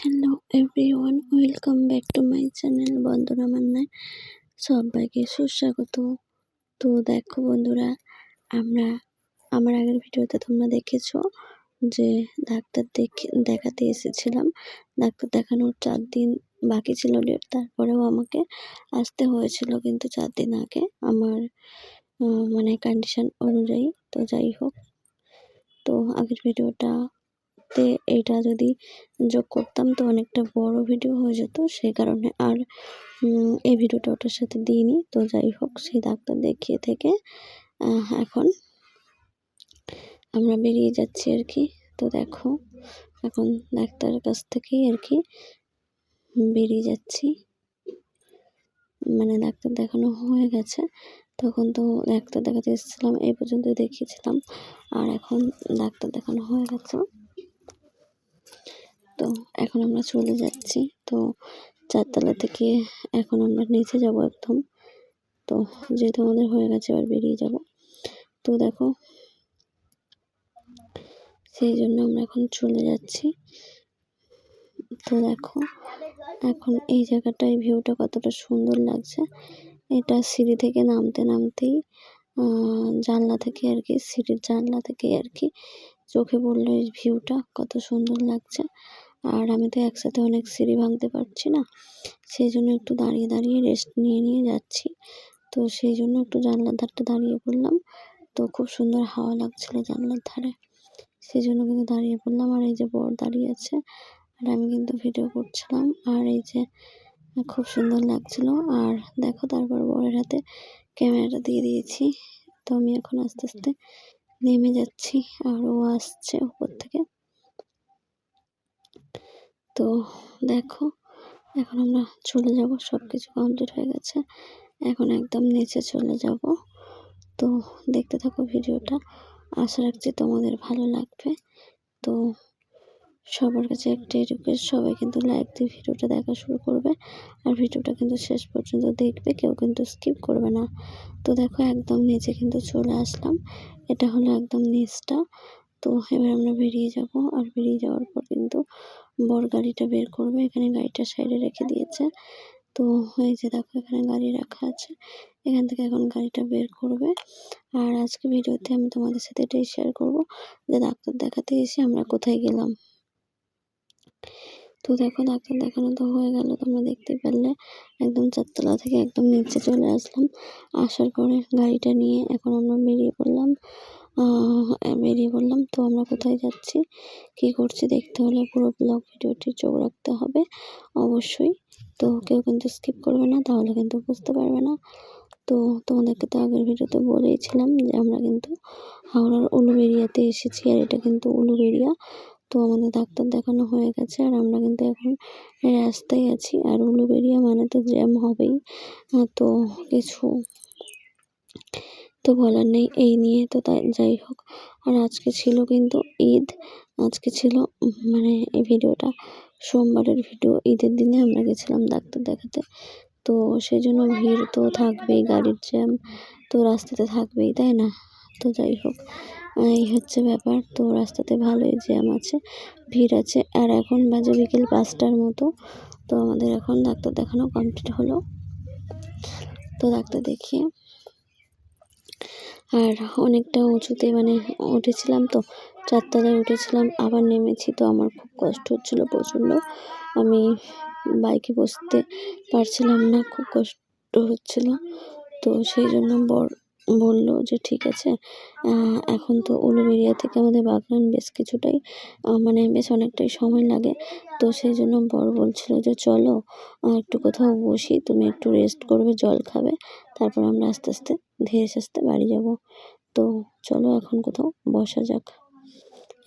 Hello everyone welcome back to my channel বন্ধুরা মান্নায়। সবাইকে সুস্বাগত। তো দেখো বন্ধুরা, আমরা, আমার আগের ভিডিওতে তোমরা দেখেছ যে ডাক্তার দেখে, দেখাতে এসেছিলাম। ডাক্তার দেখানোর চার দিন বাকি ছিল ডেট তারপরেও আমাকে আসতে হয়েছিল কিন্তু চার দিন আগে আমার মানে কন্ডিশন অনুযায়ী। তো যাই হোক, তো আগের ভিডিওটা তে এইটা যদি যোগ করতাম তো অনেকটা বড় ভিডিও হয়ে যেত। সেই কারণে আর এই ভিডিওটা ওটার সাথে দিইনি। তো যাই হোক, সেই ডাক্তার দেখিয়ে থেকে এখন আমরা বেরিয়ে যাচ্ছি আর কি। তো দেখো, এখন ডাক্তারের কাছ থেকেই আর কি বেরিয়ে যাচ্ছি। মানে ডাক্তার দেখানো হয়ে গেছে। তখন তো ডাক্তার দেখাতে এসেছিলাম, এই পর্যন্ত দেখিয়েছিলাম। আর এখন ডাক্তার দেখানো হয়ে গেছে। তো এখন আমরা চলে যাচ্ছি। তো চারতলা থেকে এখন আমরা নিচে যাব একদম। তো যেহেতু আমাদের হয়ে গেছে, এবার বেরিয়ে যাব। তো দেখো, সেই জন্য আমরা এখন চলে যাচ্ছি। তো দেখো, এখন এই জায়গাটায় ভিউটা কতটা সুন্দর লাগছে। এটা সিঁড়ি থেকে নামতে নামতেই জানলা থেকে আর কি, সিঁড়ির জানলা থেকে আর কি চোখে পড়ল এই ভিউটা, কত সুন্দর লাগছে। আর আমি তো একসাথে অনেক সিঁড়ি ভাঙতে পারছি না। সেই জন্য একটু দাঁড়িয়ে দাঁড়িয়ে রেস্ট নিয়ে নিয়ে যাচ্ছি। তো সেই জন্য একটু জানলার ধারটা দাঁড়িয়ে পড়লাম। তো খুব সুন্দর হাওয়া লাগছিল জানলার ধারে। সেই জন্য কিন্তু দাঁড়িয়ে পড়লাম। আর এই যে বর দাঁড়িয়ে আছে, আর আমি কিন্তু ভিডিও করছিলাম। আর এই যে খুব সুন্দর লাগছিল। আর দেখো তারপর বরের হাতে ক্যামেরাটা দিয়ে দিয়েছি। তো আমি এখন আস্তে আস্তে নেমে যাচ্ছি, আর ও আসছে উপর থেকে। তো দেখো, এখন আমরা চলে যাব সব কিছু কমপ্লিট হয়ে গেছে। এখন একদম নিচে চলে যাব। তো দেখতে থাকো ভিডিওটা। আশা রাখছি তোমাদের ভালো লাগবে। তো সবার কাছে একটাই রিকোয়েস্ট সবাই কিন্তু লাইক দিয়ে ভিডিওটা দেখা শুরু করবে। আর ভিডিওটা কিন্তু শেষ পর্যন্ত দেখবে, কেউ কিন্তু স্কিপ করবে না। তো দেখো, একদম নিচে কিন্তু চলে আসলাম। এটা হলো একদম নিচটা। তো এবার আমরা বেরিয়ে যাব। আর বেরিয়ে যাওয়ার পর কিন্তু বর গাড়িটা বের করবে। এখানে গাড়িটা সাইডে রেখে দিয়েছে। তো এই যে দেখো, এখানে গাড়ি রাখা আছে। এখান থেকে এখন গাড়িটা বের করবে। আর আজকে ভিডিওতে আমি তোমাদের সাথে এটাই শেয়ার করব যে ডাক্তার দেখাতে এসে আমরা কোথায় গেলাম। তো দেখো, ডাক্তার দেখানো তো হয়ে গেল, তোমরা দেখতে পারলে একদম চারতলা থেকে একদম নিচে চলে আসলাম। আসার পরে গাড়িটা নিয়ে এখন আমরা বেরিয়ে পড়লাম। বেরিয়ে পড়লাম। তো আমরা কোথায় যাচ্ছি? কি করছি দেখতে হলে পুরো ব্লগ ভিডিওটি চোখ রাখতে হবে, অবশ্যই। তো কেউ কিন্তু স্কিপ করবে না, তাহলে কিন্তু বুঝতে পারবে না। তো তোমাদেরকে তো আগের ভিডিওতে বলেইছিলাম যে আমরা কিন্তু হাওড়ার উলুবেরিয়াতে এসেছি, আর এটা কিন্তু উলুবেরিয়া তো আমাদের ডাক্তার দেখানো হয়ে গেছে আর আমরা কিন্তু এখন রাস্তায় আছি আর উলুবেরিয়া মানে তো জ্যাম হবেই। তো কিছু তো বলার নেই, এই নিয়ে তো তাই, যাই হোক। আর আজকে ছিল কিন্তু ঈদ। আজকে ছিল মানে এই ভিডিওটা সোমবারের ভিডিও, ঈদের দিনে আমরা গেছিলাম ডাক্তার দেখাতে। তো সেই জন্য ভিড় তো থাকবেই, গাড়ির জ্যাম তো রাস্তাতে থাকবেই, তাই না? তো যাই হোক এই হচ্ছে ব্যাপার। তো রাস্তাতে ভালোই জ্যাম আছে, ভিড় আছে। আর এখন বাজে বিকেল পাঁচটার মতো। তো আমাদের এখন ডাক্তার দেখানো কমপ্লিট হলো। তো ডাক্তার দেখিয়ে। আর অনেকটা উঁচুতে মানে উঠেছিলাম তো চারতলায় উঠেছিলাম, আবার নেমেছি তো আমার খুব কষ্ট হচ্ছিল প্রচণ্ড। আমি বাইকে বসতে পারছিলাম না, খুব কষ্ট হচ্ছিল। তো সেই জন্য বর বলল যে, ঠিক আছে এখন তো উলুবেরিয়া থেকে আমাদের বাগনান বেশ কিছুটাই মানে বেশ অনেকটাই সময় লাগে। তো সেই জন্য বর বলছিল যে, চলো একটু কোথাও বসি, তুমি একটু রেস্ট করবে, জল খাবে, তারপর আমরা আস্তে আস্তে ধীরে আস্তে বাড়ি যাব। তো চলো এখন কোথাও বসা যাক।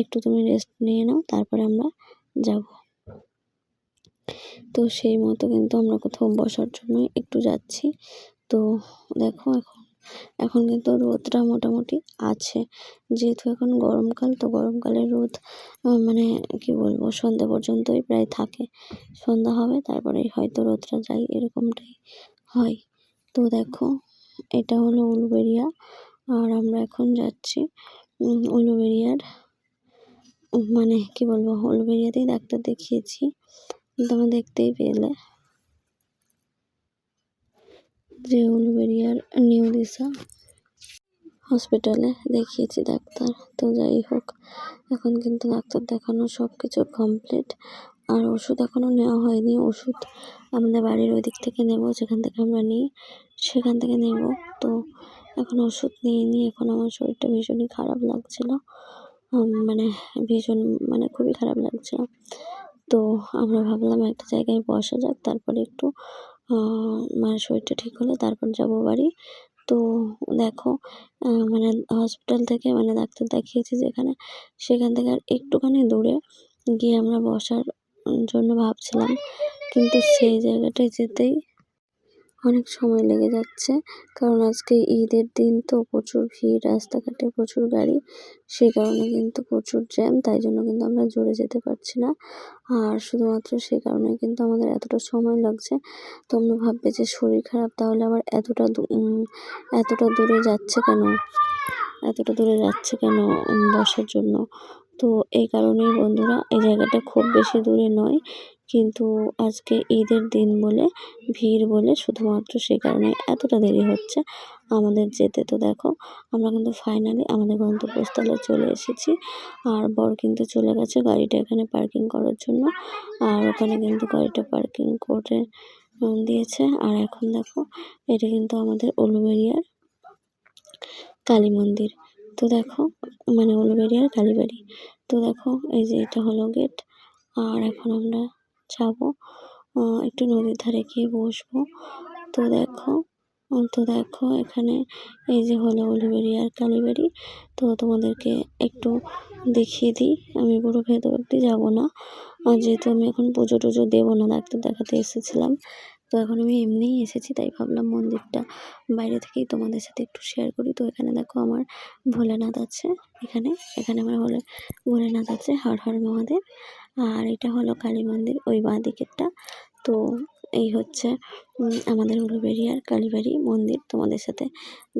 একটু তুমি রেস্ট নিয়ে নাও, তারপরে আমরা যাব। তো সেই মতো কিন্তু আমরা কোথাও বসার জন্য একটু যাচ্ছি। তো দেখো এখন এখন কিন্তু রোদটা মোটামুটি আছে। যেহেতু এখন গরমকাল, তো গরমকালে রোদ মানে কি বলব, সন্ধ্যা পর্যন্তই প্রায় থাকে। সন্ধ্যা হবে তারপরে হয়তো রোদটা যায়, এরকমটাই হয়। তো দেখো, এটা হলো উলুবেরিয়া আর আমরা এখন যাচ্ছি উলুবেরিয়ার মানে কি বলব হলবেরিয়াতেই ডাক্তার দেখিয়েছি। তোমরা দেখতেই পেলে যে উলুবেরিয়ার নিউ দিশা হসপিটালে দেখিয়েছি ডাক্তার। তো যাই হোক, এখন কিন্তু ডাক্তার দেখানো সব কিছু কমপ্লিট আর ওষুধ এখনও নেওয়া হয়নি। ওষুধ আমাদের বাড়ির ওই দিক থেকে নেব, যেখান থেকে আমরা নিই, সেখান থেকে নেব। তো এখন ওষুধ নিয়ে নিই এখন আমার শরীরটা ভীষণই খারাপ লাগছিল। মানে ভীষণ মানে খুবই খারাপ লাগছিল। তো আমরা ভাবলাম একটা জায়গায় বসা যাক, তারপরে একটু মায়ের শরীরটা ঠিক হলে, তারপর যাব বাড়ি। তো দেখো মানে হসপিটাল থেকে মানে ডাক্তার দেখিয়েছি যেখানে, সেখান থেকে আর একটুখানি দূরে গিয়ে আমরা বসার জন্য ভাবছিলাম। কিন্তু সেই জায়গাটায় যেতেই অনেক সময় লেগে যাচ্ছে। কারণ আজকে ঈদের দিন তো প্রচুর ভিড়, রাস্তাঘাটে প্রচুর গাড়ি, সেই কারণে কিন্তু প্রচুর জ্যাম, তাই জন্য কিন্তু আমরা জোরে যেতে পারছি না। আর শুধুমাত্র সেই কারণে কিন্তু আমাদের এতটা সময় লাগছে। তোমরা ভাববে যে শরীর খারাপ, তাহলে আবার এতটা এতটা দূরে যাচ্ছে কেন? এতটা দূরে যাচ্ছে কেন বসার জন্য? তো এই কারণেই বন্ধুরা, এই জায়গাটা খুব বেশি দূরে নয়। কিন্তু আজকে ঈদের দিন বলে, ভিড় বলে শুধুমাত্র সে কারণে এতটা দেরি হচ্ছে আমাদের যেতে। তো দেখো, আমরা কিন্তু ফাইনালি আমাদের গন্তব্যস্থলে চলে এসেছি। আর বর কিন্তু চলে গেছে গাড়িটা এখানে পার্কিং করার জন্য। আর ওখানে কিন্তু গাড়িটা পার্কিং করে দিয়েছে। আর এখন দেখো, এটা কিন্তু আমাদের উলুবেরিয়ার কালী মন্দির। তো দেখো মানে উলুবেরিয়ার কালীবাড়ি। তো দেখো, এই যে এটা হলো গেট আর এখন আমরা যাব। একটু নদীর ধারে গিয়ে বসবো। তো দেখো তো দেখো এখানে এই যে হলো আর কালীবাড়ি। তো তোমাদেরকে একটু দেখিয়ে দিই। আমি পুরো ভেতর অব্দি যাব না। যেহেতু আমি এখন পুজো টুজো দেবো না, ডাক্তার দেখাতে এসেছিলাম। তো এখন আমি এমনিই এসেছি, তাই ভাবলাম মন্দিরটা বাইরে থেকেই তোমাদের সাথে একটু শেয়ার করি। তো এখানে দেখো আমার ভোলেনাথ আছে, এখানে এখানে আমার হলে ভোলেনাথ আছে, হর হর মহাদেব। আর এটা হলো কালী মন্দির, ওই বাঁ দিকেরটা। তো এই হচ্ছে আমাদের উলুবেরিয়ার কালীবাড়ি মন্দির, তোমাদের সাথে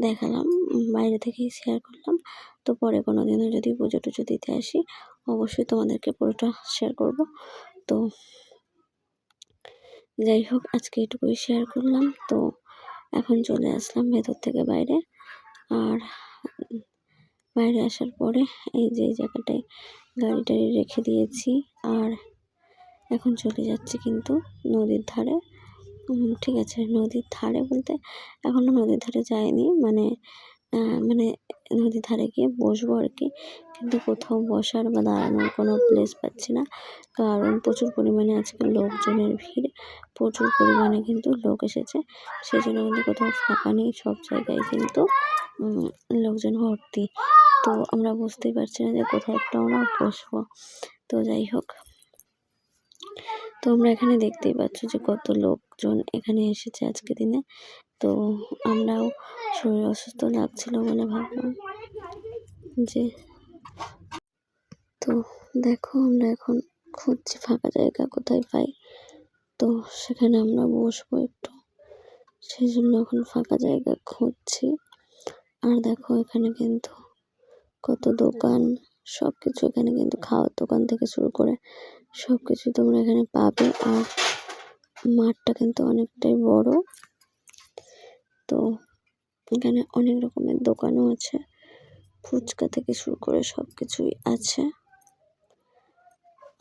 দেখালাম বাইরে থেকেই শেয়ার করলাম। তো পরে কোনো দিনও যদি পুজো টুজো দিতে আসি, অবশ্যই তোমাদেরকে পুরোটা শেয়ার করব। তো যাই হোক, আজকে এটুকুই শেয়ার করলাম। তো এখন চলে আসলাম ভেতর থেকে বাইরে। আর বাইরে আসার পরে এই যে জায়গাটায় গাড়ি টাড়ি রেখে দিয়েছি। আর এখন চলে যাচ্ছি কিন্তু নদীর ধারে। ঠিক আছে, নদীর ধারে বলতে এখনও নদীর ধারে যায়নি মানে মানে নদীর ধারে গিয়ে বসবো আর কি। কিন্তু কোথাও বসার বা দাঁড়ানোর কোনো প্লেস পাচ্ছি না। কারণ প্রচুর পরিমাণে আজকে লোকজনের ভিড়। প্রচুর পরিমাণে কিন্তু লোক এসেছে। সেই জন্য কিন্তু কোথাও ফাঁকা নেই, সব জায়গায় কিন্তু লোকজন ভর্তি। তো আমরা বুঝতেই পারছি না যে কোথাও একটা আমরা বসবো। তো যাই হোক। তো আমরা এখানে দেখতেই পাচ্ছ যে কত লোকজন এখানে এসেছে আজকে দিনে। তো আমরাও শরীর অসুস্থ লাগছিল বলে ভাবলাম যে, তো দেখো আমরা এখন খুঁজছি ফাঁকা জায়গা কোথায় পাই। তো সেখানে আমরা বসবো একটু। সেই জন্য এখন ফাঁকা জায়গা খুঁজছি। আর দেখো এখানে কিন্তু কত দোকান সব কিছু এখানে কিন্তু খাওয়ার দোকান থেকে শুরু করে সব কিছু তোমরা এখানে পাবে। আর মাঠটা কিন্তু অনেকটাই বড়। তো এখানে অনেক রকমের দোকানও আছে। ফুচকা থেকে শুরু করে সব কিছুই আছে।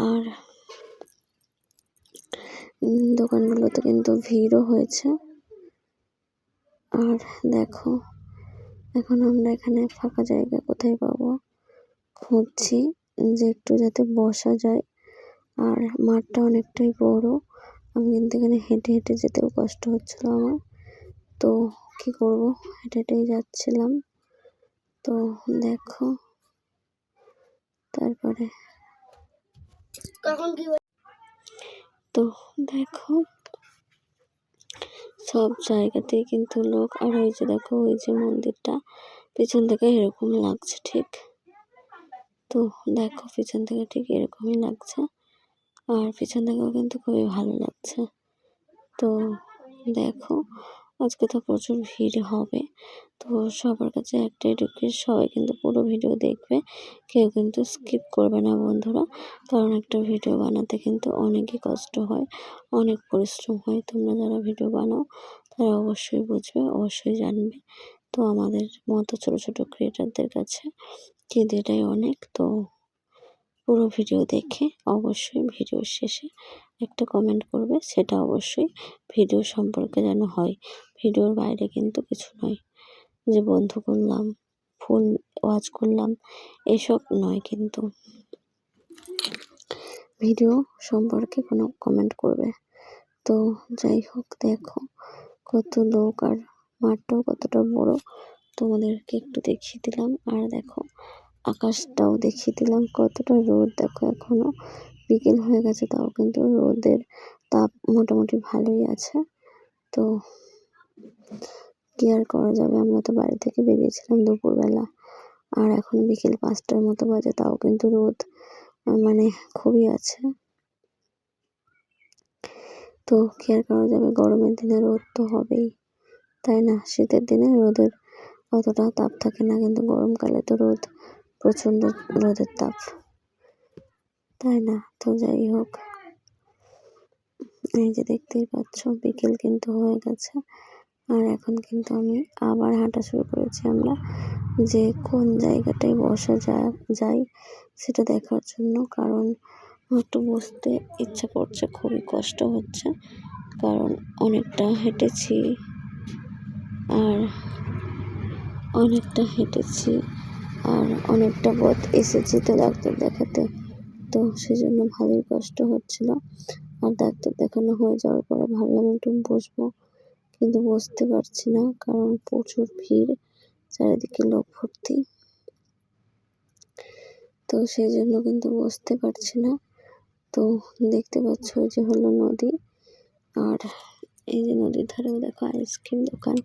আর দোকানগুলোতে কিন্তু ভিড়ও হয়েছে। আর দেখো, এখন আমরা এখানে ফাঁকা জায়গা কোথায় পাবো? খুঁজছি যে একটু যাতে বসা যায়। আর মাঠটা অনেকটাই বড়। আমি কিন্তু এখানে হেঁটে হেঁটে যেতেও কষ্ট হচ্ছিল আমার। তো কি করব? হেঁটে হেঁটেই যাচ্ছিলাম। তো দেখো, তারপরে কখন কি তো দেখো, সব জায়গাতেই কিন্তু লোক, আর ওই যে দেখো, ওই যে মন্দিরটা, পিছন থেকে এরকম লাগছে ঠিক। তো দেখো, পিছন থেকে ঠিক এরকমই লাগছে, আর পিছন থেকেও কিন্তু খুবই ভালো লাগছে। তো দেখো আজকে তো প্রচুর ভিড় হবে। তো সবার কাছে একটাই রিকোয়েস্ট সবাই কিন্তু পুরো ভিডিও দেখবে। কেউ কিন্তু স্কিপ করবে না বন্ধুরা। কারণ একটা ভিডিও বানাতে কিন্তু অনেকই কষ্ট হয়, অনেক পরিশ্রম হয়। তোমরা যারা ভিডিও বানাও, তারা অবশ্যই বুঝবে, অবশ্যই জানবে। তো আমাদের মতো ছোট ছোট ক্রিয়েটারদের কাছে কিন্তু এটাই অনেক। তো পুরো ভিডিও দেখে অবশ্যই ভিডিও শেষে একটা কমেন্ট করবে, সেটা অবশ্যই ভিডিও সম্পর্কে যেন হয়। ভিডিওর বাইরে কিন্তু কিছু নয়। যে বন্ধু করলাম ফুল ওয়াচ করলাম, এসব নয় কিন্তু। ভিডিও সম্পর্কে কোনো কমেন্ট করবে। তো যাই হোক, দেখো কত লোক আর মাঠটাও কতটা বড়, তোমাদেরকে একটু দেখিয়ে দিলাম। আর দেখো, আকাশটাও দেখিয়ে দিলাম। কতটা রোদ দেখো এখনও। বিকেল হয়ে গেছে, তাও কিন্তু রোদের তাপ মোটামুটি ভালোই আছে। তো কি আর করা যাবে? আমরা তো বাড়ি থেকে বেরিয়েছিলাম দুপুরবেলা। আর এখন বিকেল পাঁচটার মতো বাজে, তাও কিন্তু রোদ মানে খুবই আছে। তো কি আর করা যাবে? গরমের দিনে রোদ তো হবেই, তাই না? শীতের দিনে রোদের অতটা তাপ থাকে না, কিন্তু গরমকালে তো রোদ, প্রচণ্ড রোদের তাপ। তাই না? তো যাই হোক। এই যে দেখতেই পাচ্ছ, বিকেল কিন্তু হয়ে গেছে। আর এখন কিন্তু আমি আবার হাঁটা শুরু করেছি আমরা। যে কোন জায়গাটায় বসা যায় সেটা দেখার জন্য। কারণ একটু বসতে ইচ্ছা করছে, খুবই কষ্ট হচ্ছে। কারণ অনেকটা হেঁটেছি। আর অনেকটা হেঁটেছি। আর অনেকটা পথ এসেছি তো ডাক্তার দেখাতে। তো সেজন্য ভালোই কষ্ট হচ্ছিল। আর ডাক্তার দেখানো হয়ে যাওয়ার পরে ভাবলাম একটু বসবো, কিন্তু বসতে পারছি না কারণ প্রচুর ভিড়, চারিদিকে লোক ভর্তি। তো সেই জন্য কিন্তু বসতে পারছি না। তো দেখতে পাচ্ছ যে হলো নদী। আর এই যে নদীর ধারেও দেখো আইসক্রিম দোকান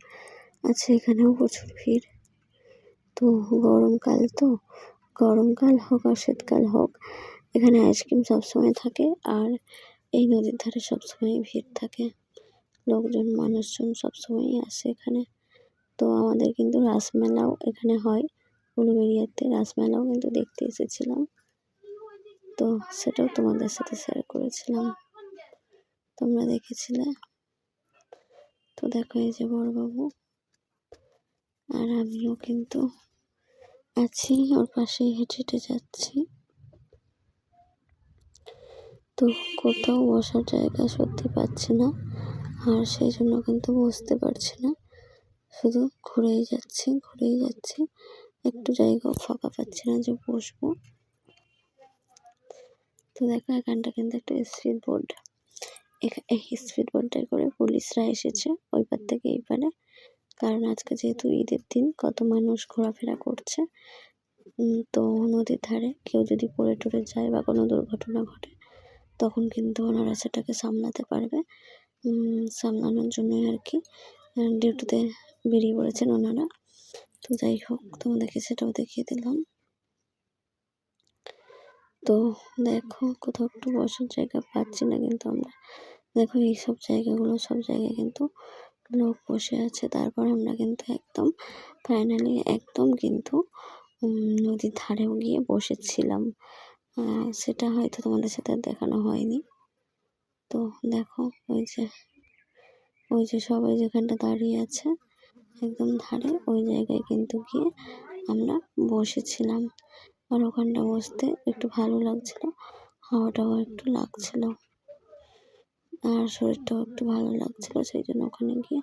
আছে, এখানেও প্রচুর ভিড়। তো গরমকাল তো, গরমকাল হোক আর শীতকাল হোক এখানে আইসক্রিম সবসময় থাকে আর এই নদীর ধারে সবসময় ভিড় থাকে। লোকজন, মানুষজন সবসময়ই আসে এখানে। তো আমাদের কিন্তু রাসমেলাও এখানে হয়। উলুবেরিয়াতে রাসমেলাও কিন্তু দেখতে এসেছিলাম। তো সেটাও তোমাদের সাথে শেয়ার করেছিলাম। তোমরা দেখেছিলে? তো দেখো এই যে বড়বাবু। আর আমিও কিন্তু আছি, ওর পাশেই হেঁটে হেঁটে যাচ্ছি। তো কোথাও বসার জায়গা সত্যি পাচ্ছি না, আর সেই জন্য কিন্তু বসতে পারছি না। শুধু ঘুরেই যাচ্ছি ঘুরেই যাচ্ছি। একটু জায়গাও ফাঁকা পাচ্ছি না যে বসবো। তো দেখো এখানটা কিন্তু একটা স্পিড বোর্ড এই স্পিড বোর্ডটায় করে পুলিশরা এসেছে ওই পার থেকে এই পারে। কারণ আজকে যেহেতু ঈদের দিন, কত মানুষ ঘোরাফেরা করছে। তো নদীর ধারে কেউ যদি পড়ে টরে যায় বা কোনো দুর্ঘটনা ঘটে তখন কিন্তু ওনারা সেটাকে সামলাতে পারবে। সামলানোর জন্যই আর কি ডিউটিতে বেরিয়ে পড়েছেন ওনারা। তো যাই হোক, তোমাদেরকে সেটাও দেখিয়ে দিলাম। তো দেখো, কোথাও একটু বসার জায়গা পাচ্ছি না কিন্তু আমরা। দেখো এইসব জায়গাগুলো, সব জায়গায় কিন্তু লোক বসে আছে। তারপর আমরা কিন্তু একদম ফাইনালি একদম কিন্তু নদীর ধারেও গিয়ে বসেছিলাম। সেটা হয়তো তোমাদের সাথে দেখানো হয়নি। তো দেখো, ওই যে ওই যে সবাই যেখানটা দাঁড়িয়ে আছে, একদম ধারে, ওই জায়গায় কিন্তু গিয়ে আমরা বসেছিলাম। আর ওখানটা বসতে একটু ভালো লাগছিল, হাওয়াটাও একটু লাগছিল। আর শরীরটাও একটু ভালো লাগছিল, সেই জন্য ওখানে গিয়ে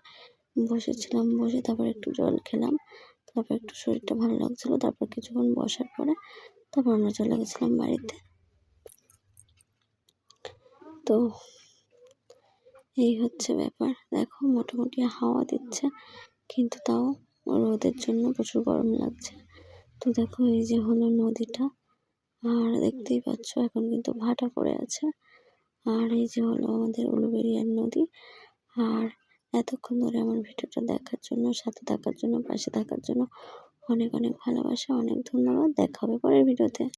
বসেছিলাম। বসে তারপর একটু জল খেলাম, তারপর একটু শরীরটা ভালো লাগছিল, তারপর কিছুক্ষণ বসার পরে তারপর আমরা চলে গেছিলাম বাড়িতে। তো এই হচ্ছে ব্যাপার। দেখো, মোটামুটি হাওয়া দিচ্ছে, কিন্তু তাও রোদের জন্য প্রচুর গরম লাগছে। তো দেখো, এই যে হলো নদীটা, আর দেখতেই পাচ্ছ, এখন কিন্তু ভাটা পড়ে আছে। আর এই যে হলো আমাদের উলুবেরিয়ার নদী, আর এতক্ষণ ধরে আমার ভিডিওটা দেখার জন্য, সাথে থাকার জন্য, পাশে থাকার জন্য অনেক অনেক ভালোবাসা অনেক ধন্যবাদ। দেখা হবে পরের ভিডিওতে।